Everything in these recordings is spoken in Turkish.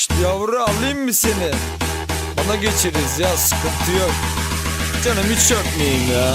İşte yavru alayım mı seni? Bana geçeriz ya sıkıntı yok. Canım hiç öpmeyeyim ya.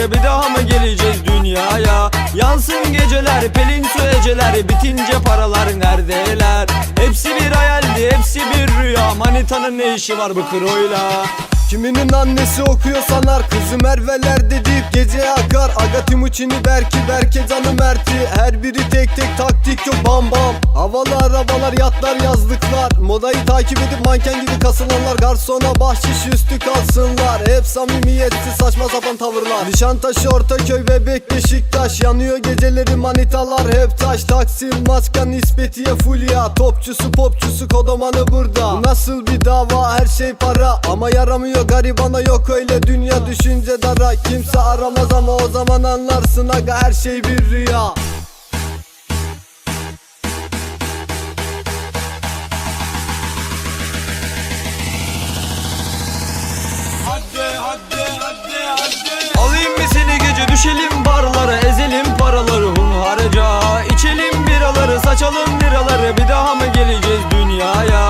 liraları Bir daha mı geleceğiz dünyaya? Yansın geceler pelin su eceler Bitince paralar neredeler? Hepsi bir hayaldi hepsi bir rüya Manitanın ne işi var bu kroyla Kiminin annesi okuyor sanar Kızı Merve'lerde deyip gece akar. Aga Timuçin'i Berki Berke canı Mert'i. Her biri tek tek taktik yok bam bam. Havalı arabalar yatlar yazlıklar. Modayı takip edip manken gibi kasılanlar. Garsona bahşiş üstü kalsınlar. Hep samimiyetsiz saçma sapan tavırlar. Nişantaşı Ortaköy Bebek Beşiktaş. Yanıyor geceleri manitalar hep taş. Taksim maska nispetiye fulya. Topçusu popçusu kodomanı burada. Bu nasıl bir dava her şey para. Ama yaramıyor garibana yok öyle dünya. Düşünce dara Kimse aramaz ama o zaman anlarsın aga her şey bir rüya. Alayım mı seni gece düşelim barlara Ezelim paraları hunharca. İçelim biraları saçalım liraları Bir daha mı geleceğiz dünyaya